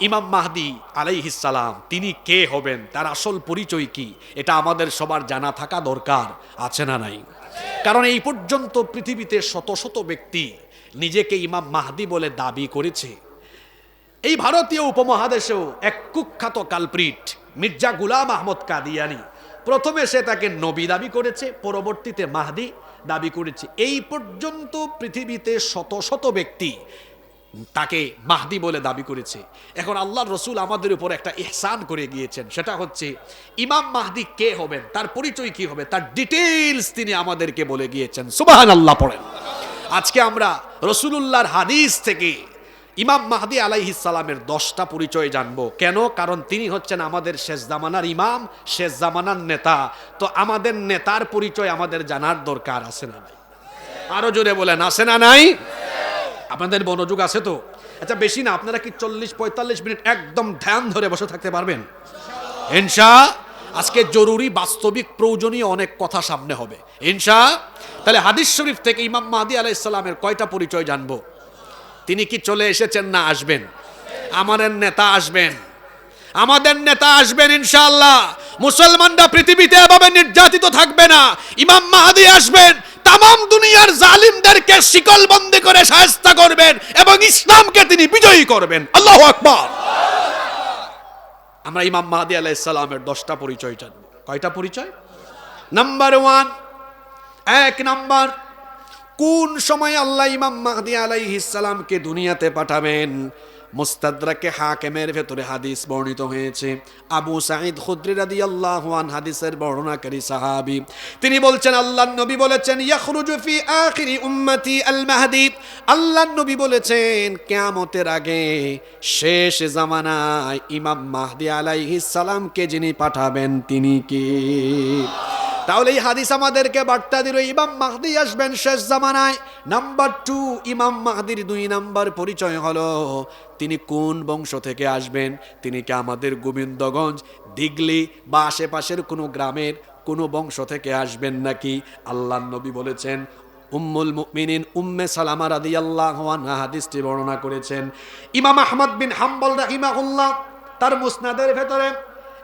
ইমাম মাহদি আলাইহিসালাম তিনি কে হবেন, তার আসল পরিচয় কি, এটা আমাদের সবার জানা থাকা দরকার, আছে না নাই? কারণ এই পর্যন্ত পৃথিবীতে শত শত ব্যক্তি নিজেকে ইমাম মাহদি বলে দাবি করেছে। এই ভারতীয় উপমহাদেশেও এক কুখ্যাত কালপ্রিট, মির্জা গুলাম আহমদ কাদিয়ানি, প্রথমে সে তাকে নবী দাবি করেছে, পরবর্তীতে মাহদি দাবি করেছে। এই পর্যন্ত পৃথিবীতে শত শত ব্যক্তি তাকে মাহদি বলে দাবি করেছে। এখন আল্লাহ রসুল আমাদের উপর একটা ইহসান করে গিয়েছেন। সেটা হচ্ছে, ইমাম মাহদি কে হবেন, তার পরিচয় কি হবে, তার ডিটেইলস তিনি আমাদেরকে বলে গিয়েছেন। সুবাহান আল্লাহ পড়েন। আজকে আমরা রসুলুল্লাহর হাদিস থেকে ইমাম মাহদি সালামের দশটা পরিচয় জানব। কেন? কারণ তিনি হচ্ছেন আমাদের শেষ জামানার ইমাম, শেষ জামানার নেতা। তো আমাদের নেতার পরিচয় আমাদের জানার দরকার, আছে না নাই? আরও জোরে বলেন, আছে না নাই? আপনাদের মনোযোগ আছে তো? আচ্ছা বেশি না, আপনারা কি চল্লিশ, পঁয়তাল্লিশ মিনিট একদম ধ্যান ধরে বসে থাকতে পারবেন? ইনশা, আজকে জরুরি, বাস্তবিক, প্রয়োজনীয় অনেক কথা সামনে হবে। ইনশা, তাহলে হাদিস শরীফ থেকে ইমাম মাহদি আলাইসাল্লামের কয়টা পরিচয় জানব? তিনি কি চলে এসেছেন না আসবেন? আমাদের নেতা আসবেন। আমাদের নেতা আসবেন, ইনশাআল্লাহ। মুসলমানরা পৃথিবীতে এভাবে নির্যাতিত থাকবে না। ইমাম মাহাদি আসবেন তাম দুনিয়ার জালিমদেরকে শিকল বন্দি করে সাহায্য করবেন এবং ইসলামকে তিনি বিজয়ী করবেন। আল্লাহ আকবর। আমরা ইমাম মাহাদি আলাইহিস সালামের দশটা পরিচয় জানব। কয়টা পরিচয়? নাম্বার ওয়ান এক নাম্বার, কোন সময় আল্লাহ ইমাম মাহদি আলাইহিস সালামকে দুনিয়াতে পাঠাবেন? মুস্তাদরাকে হাকেমের ভেতরে হাদিস বর্ণিত হয়েছে। আবু সাঈদ খুদ্রি রাদিয়াল্লাহু আন হাদিসের বর্ণনাকারী সাহাবী। তিনি বলছেন, আল্লাহর নবী বলেছেন, ইয়াখরুজু ফি আখিরি উম্মতি আল মাহদি। আল্লাহর নবী বলেছেন, কিয়ামতের আগে শেষ জামানায় ইমাম মাহদি আলাইহিস সালামকে যিনি পাঠাবেন, তিনি কি? তাহলে এই হাদিস আমাদেরকে বার্তা দিল, ইমাম মাহদি আসবেন শেষ জামানায়। নাম্বার টু, ইমাম মাহদির দুই নাম্বার পরিচয় হলো, তিনি কোন বংশ থেকে আসবেন? তিনি কি আমাদের গোবিন্দগঞ্জ দিগলি বা আশেপাশের কোনো গ্রামের কোনো বংশ থেকে আসবেন নাকি? আল্লাহ নবী বলেছেন, উম্মুল মুমিনিন উম্মে সালামা রাদিয়াল্লাহু আনহা হাদিসটি বর্ণনা করেছেন। ইমাম আহমদ বিন হাম্বল রাহিমাহুল্লাহ তার মুসনাদের ভেতরে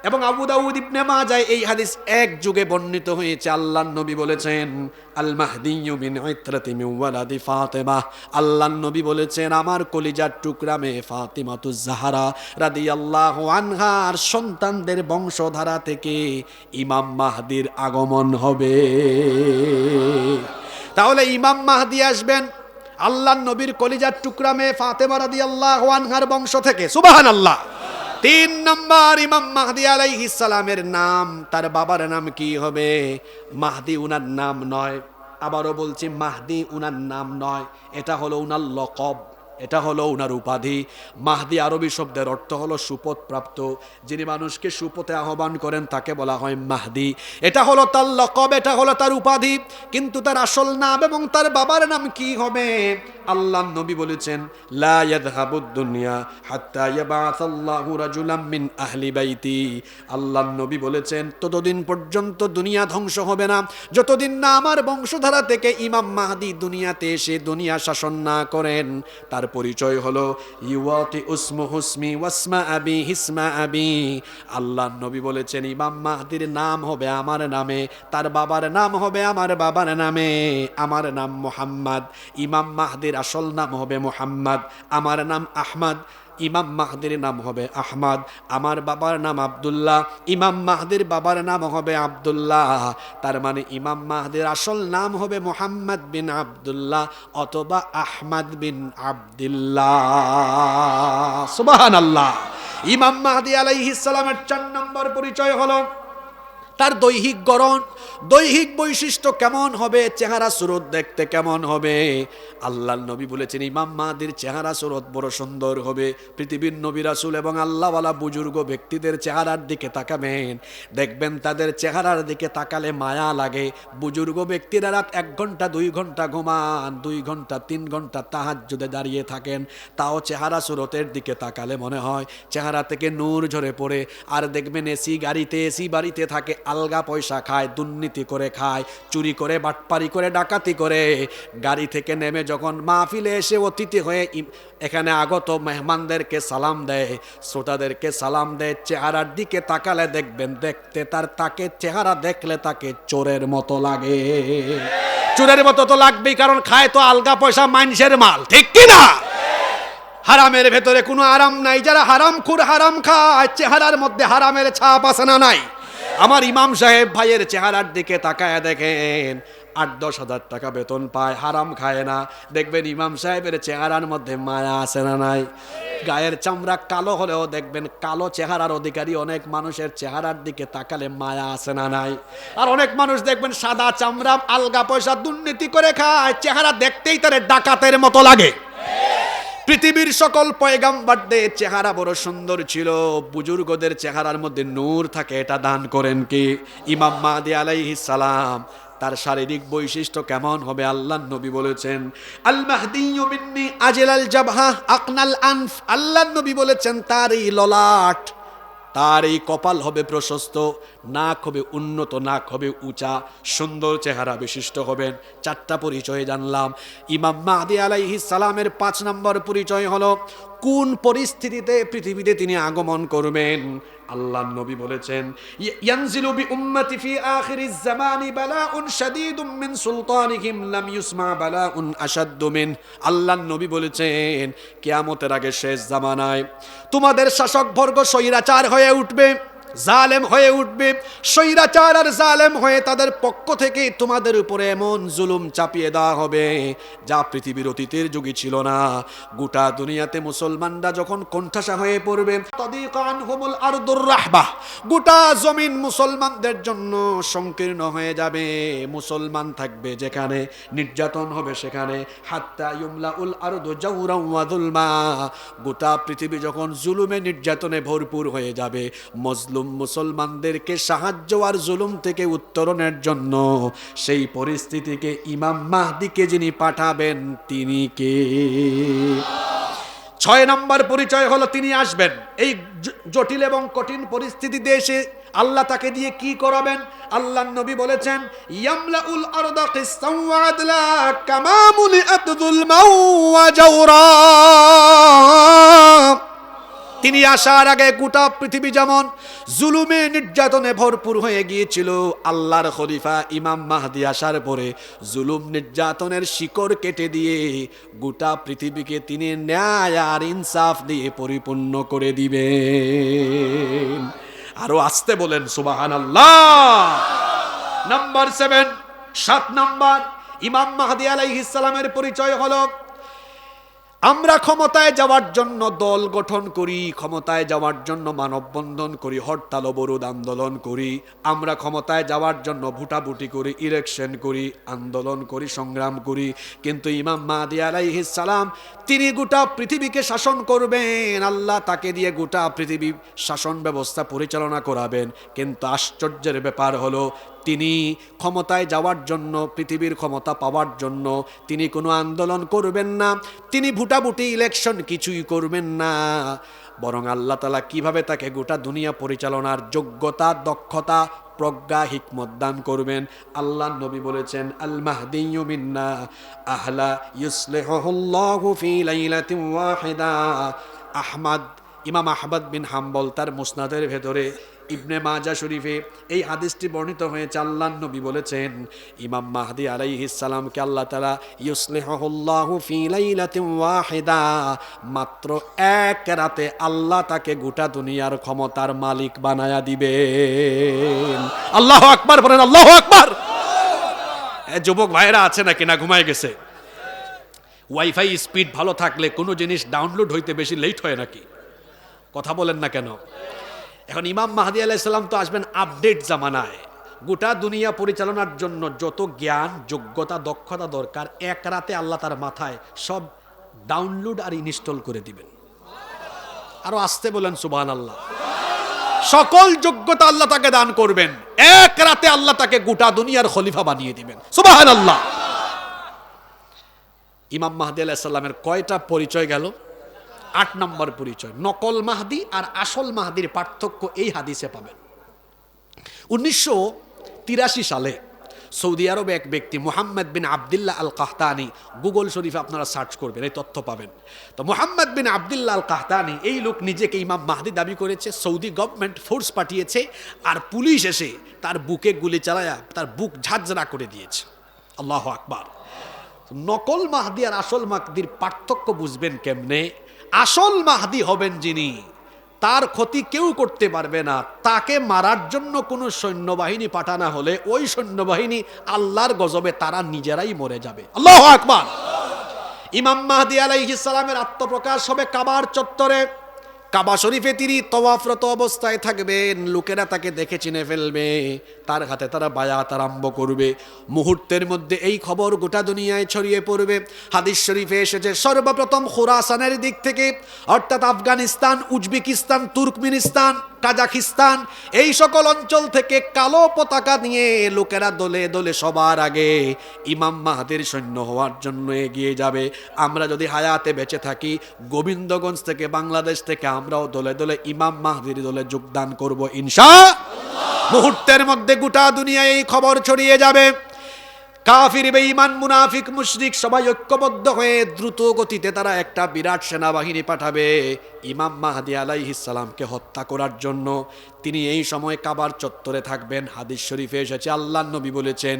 এবং আবু দাউদ ইবনে মাজায় এই হাদিস এক যুগে বর্ণিত হয়েছে। আল্লাহর নবী বলেছেন আল মাহদিয়্যু মিন মিন ওয়ালাদি ফাতেমা। আল্লাহর নবী বলেছেন, আমার কলিজার টুকরা মেয়ে ফাতিমাতুজ জাহরা রাদিয়াল্লাহু আনহার সন্তানদের বংশধারা থেকে ইমাম মাহদির আগমন হবে। তাহলে ইমাম মাহদি আসবেন আল্লাহ নবীর কলিজার টুকরা মেয়ে ফাতেমা রাদিয়াল্লাহু আনহার বংশ থেকে। সুবহানাল্লাহ। তিন নম্বর ইমাম মাহদি আলাইহিস সালামের নাম, তার বাবার নাম কি হবে? মাহদি উনার নাম নয়। আবারও বলছি, মাহদি উনার নাম নয়। এটা হলো উনার লকব। এটা হলো ওনার উপাধি। মাহদি আরবি শব্দের অর্থ হলো সুপথ প্রাপ্ত যিনি মানুষকে সুপথে আহ্বান করেন, তাকে বলা হয় মাহদি। এটা হলো তার লকব, এটা হলো তার উপাধি। কিন্তু তার আসল নাম এবং তার বাবার নাম কি হবে? আল্লাহ নবী বলেছেন, লা দুনিয়া আল্লাহ নবী বলেছেন, ততদিন পর্যন্ত দুনিয়া ধ্বংস হবে না। যতদিন না আমার বংশধারা থেকে ইমাম মাহদি দুনিয়াতে এসে দুনিয়া শাসন না করেন তার পরিচয় হলো ইউয়াতি উসমু হুসমি ওয়াসমা আবি হিসমা আবি। আল্লাহ নবী বলেছেন, ইমাম মাহদির নাম হবে আমার নামে, তার বাবার নাম হবে আমার বাবার নামে। আমার নাম মোহাম্মদ, ইমাম মাহদির আসল নাম হবে মোহাম্মদ, আমার নাম আহমদ। ইমাম মাহদের নাম হবে আহমাদ, আমার বাবার নাম আবদুল্লাহ, ইমাম মাহদের বাবার নাম হবে আবদুল্লাহ, তার মানে ইমাম মাহদের আসল নাম হবে মোহাম্মদ বিন আবদুল্লাহ অথবা আহমাদ বিন আবদুল্লাহ। সুবাহান আল্লাহ ইমাম মাহদি আলাইহিস সালামের চার নম্বর পরিচয় হলো তার দৈহিক গড়ন, দৈহিক বৈশিষ্ট্য কেমন হবে, চেহারা সুরত দেখতে কেমন হবে? আল্লাহ নবী বলেছেন, ইমাম মাহাদির চেহারা সুরত বড় সুন্দর হবে। পৃথিবীর নবী রাসুল এবং আল্লাহওয়ালা বুজুর্গ ব্যক্তিদের চেহারার দিকে তাকাবেন। দেখবেন তাদের চেহারার দিকে তাকালে মায়া লাগে। বুজুর্গ ব্যক্তিরা রাত এক ঘণ্টা, দুই ঘণ্টা ঘুমান, দুই ঘণ্টা, তিন ঘণ্টা তাহাজ্জুদে দাঁড়িয়ে থাকেন। তাও চেহারা সুরতের দিকে তাকালে মনে হয়, চেহারা থেকে নূর ঝরে পড়ে। আর দেখবেন এসি গাড়িতে, এসি বাড়িতে থাকে আলগা পয়সা খায়, দুর্নীতি করে খায়, চুরি করে, বাটপারি করে, ডাকাতি করে। গাড়ি থেকে নেমে যখন মাহফিলে এসে অতিথি হয়ে এখানে আগত মেহমানদেরকে সালাম দেয়, শ্রোতাদেরকে সালাম দেয়, চেহারার দিকে তাকালে দেখবেন, দেখতে তার তাকে চেহারা দেখলে তাকে চোরের মতো লাগে। চোরের মতো তো লাগবেই, কারণ খায় তো আলগা পয়সা মানুষের মাল, ঠিক কি না? হারামের ভেতরে কোনো আরাম নাই, যারা হারাম খুর হারাম খায়, চেহারার মধ্যে হারামের ছাপ আছে না নাই? আমার ইমাম সাহেব ভাইয়ের চেহারার দিকে তাকায় দেখেন, আট দশ হাজার টাকা বেতন পায়, হারাম খায় না। দেখবেন ইমাম সাহেবের চেহারার মধ্যে মায়া আছে না নাই? গায়ের চামড়া কালো হলেও দেখবেন কালো চেহারার অধিকারী অনেক মানুষের চেহারার দিকে তাকালে মায়া আছে না নাই? আর অনেক মানুষ দেখবেন সাদা চামড়া, আলগা পয়সা দুর্নীতি করে খায়, চেহারা দেখতেই তার ডাকাতের মতো লাগে। পৃথিবীর সকল পয়গাম্বারদের চেহারা বড় সুন্দর ছিল। বুজুর্গদের চেহারার মধ্যে নূর থাকে, এটা দান করেন কি? ইমাম মাহাদি আলাইহিস সালাম, তার শারীরিক বৈশিষ্ট্য কেমন হবে আল্লাহ নবী বলেছেন। আল মাহদি মিন্নি আজলাল জাবহা আকনাল আনফ, আল্লাহ নবী বলেছেন তার এই ললাট। তার এই কপাল হবে প্রশস্ত, নাক হবে উন্নত, নাক হবে উঁচা, সুন্দর চেহারা বিশিষ্ট হবেন। চারটা পরিচয় জানলাম। ইমাম মাহদি আলাইহিস সালামের পাঁচ নম্বর পরিচয় হলো কোন পরিস্থিতিতে পৃথিবীতে তিনি আগমন করবেন? আল্লাহ নবী বলেছেন ইয়ানজিলু বি উম্মতি ফি আখিরিজ জামানি বালাউন শাদীদুম মিন সুলতানিহিম লাম ইউসমা বালাউন আশাদ্দু মিন। আল্লাহ নবী বলেছেন, কিয়ামতের আগে শেষ জামানায় তোমাদের শাসক বর্গ স্বৈরাচার হয়ে উঠবে। জালেম হয়ে উঠবে স্বৈরাচার আর জালেম হয়ে তাদের পক্ষ থেকে তোমাদের উপরে এমন জুলুম চাপিয়ে দেওয়া হবে যা পৃথিবীর অতীতের যুগে ছিল না। গোটা দুনিয়াতে মুসলমানরা যখন কণ্ঠাসা হয়ে পড়বে রাহবাহ গোটা জমিন মুসলমানদের জন্য সংকীর্ণ হয়ে যাবে। মুসলমান থাকবে যেখানে, নির্যাতন হবে সেখানে। হাত্তা ইউমলা উল আরদু জাউরাম ওয়া গোটা পৃথিবী যখন জুলুমে, নির্যাতনে ভরপুর হয়ে যাবে, মজলুম মুসলমানদেরকে সাহায্য আর জুলুম থেকে উত্তরণের জন্য, সেই পরিস্থিতিকে ইমাম মাহদিকে যিনি পাঠাবেন, তিনি কে? ছয় নম্বর পরিচয় হলো তিনি আসবেন। এই জটিল এবং কঠিন পরিস্থিতিতে এসে আল্লাহ তাকে দিয়ে কি করাবেন? আল্লাহ নবী বলেছেন, ইয়ামলাউল আরদা তিনি আসার আগে গোটা পৃথিবী যেমন জুলুমে নির্যাতনে ভরপুর হয়ে গিয়েছিল, আল্লাহর খলিফা ইমাম মাহদি আসার পরে জুলুম নির্যাতনের শিকড় কেটে দিয়ে গোটা পৃথিবীকে তিনি ন্যায় আর ইনসাফ দিয়ে পরিপূর্ণ করে দিবেন। আরও আসতে বলেন সুবাহান আল্লাহ নাম্বার সেভেন, সাত নাম্বার, ইমাম মাহাদি আলাইহিস সালামের পরিচয় হলো আমরা ক্ষমতায় যাওয়ার জন্য দল গঠন করি, ক্ষমতায় যাওয়ার জন্য মানববন্ধন করি, হরতাল, অবরোধ আন্দোলন করি, আমরা ক্ষমতায় যাওয়ার জন্য ভুটাভুটি করি ইলেকশন করি, আন্দোলন করি, সংগ্রাম করি, কিন্তু ইমাম মাহাদি আলাইহিস সালাম, তিনি গোটা পৃথিবীকে শাসন করবেন, আল্লাহ তাকে দিয়ে গোটা পৃথিবী শাসন ব্যবস্থা পরিচালনা করাবেন। কিন্তু আশ্চর্যের ব্যাপার হলো তিনি ক্ষমতায় যাওয়ার জন্য, পৃথিবীর ক্ষমতা পাওয়ার জন্য তিনি কোনো আন্দোলন করবেন না, তিনি ভুটাভুটি ইলেকশন কিছুই করবেন না। বরং আল্লাহ তালা কীভাবে তাকে গোটা দুনিয়া পরিচালনার যোগ্যতা, দক্ষতা, প্রজ্ঞা, হিকমত দান করবেন? আল্লাহ নবী বলেছেন আল মাহদিয়্যু মিন্না আহলা ইউসলিহুল্লাহু ফি ইমাম আহমদ বিন হাম্বল তার মুসনাদের ভেতরে ইবনে মাজা শরীফে এই হাদিসটি বর্ণিত হয়েছে আল্লাহ নবী বলেছেন, ইমাম মাহদি আলাইহিস সালামকে আল্লাহ তাআলা ইউসলিহুল্লাহু ফি লাইলাতিন ওয়াহিদা, মাত্র এক রাতে আল্লাহ তাকে গোটা দুনিয়ার ক্ষমতার মালিক বানায়া দিবেন। আল্লাহ আকবার বলেন, আল্লাহু আকবার! যুবক ভাইরা আছে নাকি? না, ঘুমায় গেছে। ওয়াইফাই স্পিড ভালো থাকলে কোনো জিনিস ডাউনলোড হইতে বেশি লেট হয় নাকি? কথা বলেন না কেন? এখন ইমাম মাহাদি আলাইসাল্লাম তো আসবেন আপডেট জামানায়। গোটা দুনিয়া পরিচালনার জন্য যত জ্ঞান, যোগ্যতা, দক্ষতা দরকার, এক রাতে আল্লাহ তার মাথায় সব ডাউনলোড আর ইনস্টল করে দিবেন। আরও আসতে বলেন সুবাহ আল্লাহ সকল যোগ্যতা আল্লাহ তাকে দান করবেন। এক রাতে আল্লাহ তাকে গোটা দুনিয়ার খলিফা বানিয়ে দিবেন। সুবাহ আল্লাহ ইমাম মাহাদি আলাইসাল্লামের কয়টা পরিচয় গেল? আট নম্বর পরিচয়। নকল মাহদি আর আসল মাহদির পার্থক্য এই হাদিসে পাবেন। উনিশশো তিরাশি সালে সৌদি আরবে এক ব্যক্তি Mohammed bin Abdullah al Qahtani Google শরীফে আপনারা সার্চ করবেন, এই তথ্য পাবেন। তো Mohammed bin Abdullah al Qahtani এই লোক নিজেকে ইমাম মাহদি দাবি করেছে, সৌদি গভর্নমেন্ট ফোর্স পাঠিয়েছে আর পুলিশ এসে তার বুকে গুলি চালায়া তার বুক ঝাঁঝরা করে দিয়েছে। আল্লাহ আকবার। নকল মাহদি আর আসল মাহদির পার্থক্য বুঝবেন কেমনে? আসল মাহাদি হবেন যিনি, তার ক্ষতি কেউ করতে পারবে না। তাকে মারার জন্য কোনো সৈন্যবাহিনী পাঠানো হলে ওই সৈন্যবাহিনী আল্লাহর গজবে তারা নিজেরাই মরে যাবে। আল্লাহ আকবার! ইমাম মাহাদি আলাইহিস আত্মপ্রকাশ হবে কাবার চত্বরে। কাবা শরীফে তিনি তওয়াফরত অবস্থায় থাকবেন। লোকেরা তাকে দেখে চিনে ফেলবে। তার হাতে তারা বায়াত আরম্ভ করবে। মুহূর্তের মধ্যে এই খবর গোটা দুনিয়ায় ছড়িয়ে পড়বে। হাদিস শরীফে এসেছে, সর্বপ্রথম খোরাসানের দিক থেকে, অর্থাৎ আফগানিস্তান, উজবেকিস্তান, তুর্কমিনিস্তান কাজাখিস্তান, এই সকল অঞ্চল থেকে কালো পতাকা নিয়ে লোকেরা দলে দলে সবার আগে ইমাম মাহাদের সৈন্য হওয়ার জন্য এগিয়ে যাবে। আমরা যদি হায়াতে বেঁচে থাকি, গোবিন্দগঞ্জ থেকে বাংলাদেশ থেকে আমরাও দলে দলে ইমাম মাহাদির দলে যোগদান করব ইনশা মুহূর্তের মধ্যে গোটা দুনিয়ায় এই খবর ছড়িয়ে যাবে। কাফির, বেঈমান, মুনাফিক, মুশরিক সবাই ঐক্যবদ্ধ হয়ে দ্রুত গতিতে তারা একটা বিরাট সেনাবাহিনী পাঠাবে। ইমাম মাহাদি আলাইহিস সালামকে হত্যা করার জন্য। তিনি এই সময় কাবার চত্বরে থাকবেন। হাদিস শরীফে এসেছে আল্লাহ নবী বলেছেন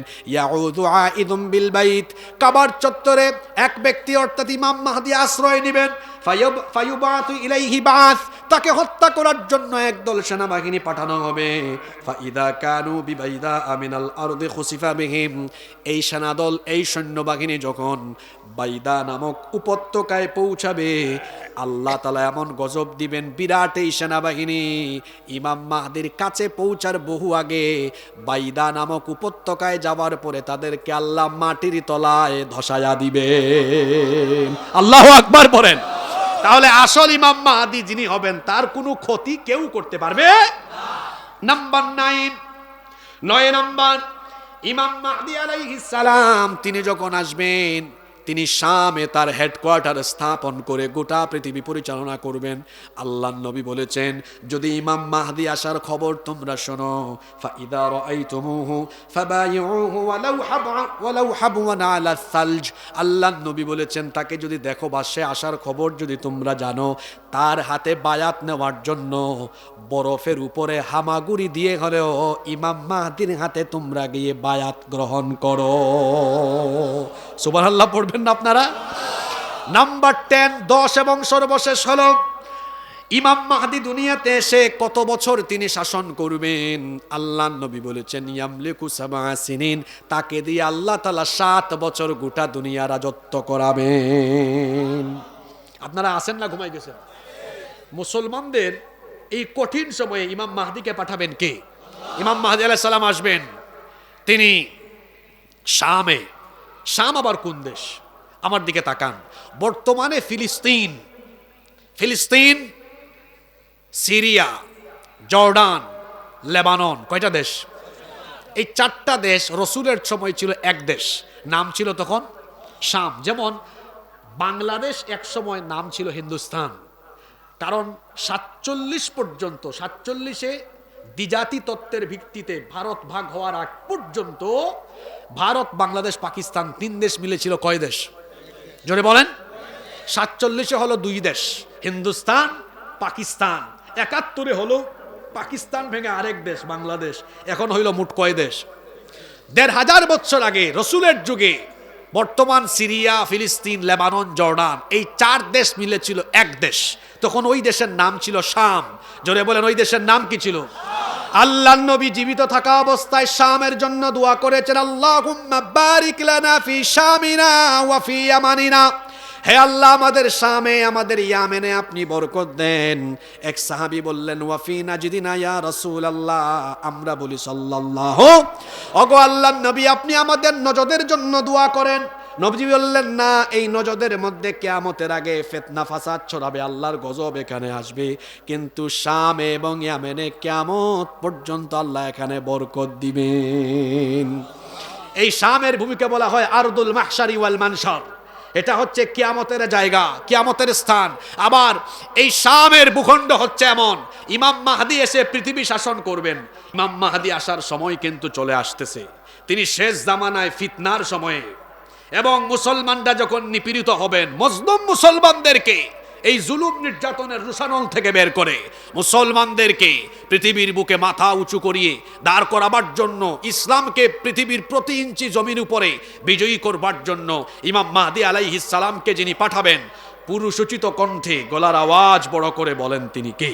কাবার চত্বরে এক ব্যক্তি অর্থাৎ ইমাম মাহাদি আশ্রয় নেবেন। তাকে হত্যা করার জন্য একদল সেনাবাহিনী পাঠানো হবে। এই সেনাদল, এই সৈন্যবাহিনী যখন বাইদা নামক উপত্যকায় পৌঁছাবে। আল্লাহ তালা এমন গজব দিবেন বিরাট এই সেনাবাহিনী। ইমাম মাহাদির কাছে পৌঁছার বহু আগে বাইদা নামক উপত্যকায় যাওয়ার পরে তাদেরকে আল্লাহ মাটির তলায় ধসায়া দিবে আল্লাহ আকবার পড়েন তাহলে আসল ইমাম মাহাদি যিনি হবেন, তার কোনো ক্ষতি কেউ করতে পারবে? Number nine. নয় নাম্বার, ইমাম মাহদি আলাইহিস সালাম, তিনি যখন আসবেন তিনি শামে তার হেডকোয়ার্টার স্থাপন করে গোটা পৃথিবী পরিচালনা করবেন। আল্লাহ নবী বলেছেন, যদি ইমাম মাহদি আসার খবর তোমরা শোনো, ফাইদা রাআইতুমুহু সালজ। আল্লাহ নবী বলেছেন, তাকে যদি দেখো বা সে আসার খবর যদি তোমরা জানো, তার হাতে বায়াত নেওয়ার জন্য বরফের উপরে হামাগুড়ি দিয়ে হলেও ইমাম মাহদির হাতে তোমরা গিয়ে বায়াত গ্রহণ করো। সুবহানাল্লাহ, পড়বেন না আপনারা? নাম্বার টেন দশ এবং সর্বশেষ হলো, ইমাম মাহাদি দুনিয়াতে এসে কত বছর তিনি শাসন করবেন? আল্লাহ নবী বলেছেন, ইয়ামলিকু সাবা সিনিন তাকে দিয়ে আল্লাহ তালা সাত বছর গোটা দুনিয়া রাজত্ব করাবেন। আপনারা আসেন না ঘুমাই গেছেন? মুসলমানদের এই কঠিন সময়ে ইমাম মাহদিকে পাঠাবেন কে? ইমাম মাহদি আলাহ সালাম আসবেন। তিনি শামে শাম আবার কোন দেশ? আমার দিকে তাকান। বর্তমানে ফিলিস্তিন। ফিলিস্তিন, সিরিয়া, জর্ডান, লেবানন, কয়টা দেশ? এই চারটা দেশ রসুলের সময় ছিল এক দেশ। নাম ছিল তখন শাম। যেমন বাংলাদেশ এক সময় নাম ছিল হিন্দুস্তান। কারণ সাতচল্লিশ পর্যন্ত, সাতচল্লিশে দ্বিজাতি তত্ত্বের ভিত্তিতে ভারত ভাগ হওয়ার আগ পর্যন্ত ভারত, বাংলাদেশ, পাকিস্তান তিন দেশ মিলে ছিল কয় দেশ? জোরে বলেন। সাতচল্লিশে হলো দুই দেশ, হিন্দুস্তান, পাকিস্তান। একাত্তরে হলো পাকিস্তান ভেঙে আরেক দেশ, বাংলাদেশ। এখন হইল মোট কয় দেশ? দেড় হাজার বছর আগে রসুলের যুগে বর্তমান সিরিয়া, ফিলিস্তিন, লেবানন, জর্ডান, এই চার দেশ মিলে ছিল এক দেশ। তখন ওই দেশের নাম ছিল শাম। জোরে বলেন, ওই দেশের নাম কি ছিল? আল্লাহ নবী জীবিত থাকা অবস্থায় শামের জন্য দোয়া করেছেন ইয়ামানিনা হে আল্লাহ, আমাদের শামে, আমাদের ইয়ামেনে আপনি বরকত দেন। এক সাহাবী বললেন ওয়াফি নাজিদিনা ইয়া রাসূল আল্লাহ আমরা বলি, সাল্লাল্লাহু। ওগো আল্লাহ নবী, আপনি আমাদের নজদের জন্য দোয়া করেন। নবজি বললেন, না, এই নজদের মধ্যে কেয়ামতের আগে ফেতনা, ফাসাদ ছড়াবে, আল্লাহর গজব এখানে আসবে। কিন্তু শামে এবং ইয়ামেনে কেয়ামত পর্যন্ত আল্লাহ এখানে বরকত দিবেন। এই শামের ভূমিকা বলা হয় আরদুল মাহশারি ওয়াল মানসার এটা হচ্ছে কিয়ামতের জায়গা, কিয়ামতের স্থান। আবার এই শামের ভূখণ্ড হচ্ছে এমন, ইমাম মাহাদি এসে পৃথিবী শাসন করবেন। ইমাম মাহাদি আসার সময় কিন্তু চলে আসতেছে। তিনি শেষ জামানায় ফিতনার সময়ে এবং মুসলমানরা যখন নিপীড়িত হবেন, মজলুম মুসলমানদেরকে এই জুলুম নির্যাতনের রুষানল থেকে বের করে, মুসলমানদেরকে পৃথিবীর বুকে মাথা উঁচু করিয়ে দাঁড় করাবার জন্য, ইসলামকে পৃথিবীর প্রতি ইঞ্চি জমির উপরে বিজয়ী করবার জন্য ইমাম মাহদি আলাইহিস সালামকে যিনি পাঠাবেন, পুরুষোচিত কণ্ঠে গলার আওয়াজ বড় করে বলেন তিনি কে?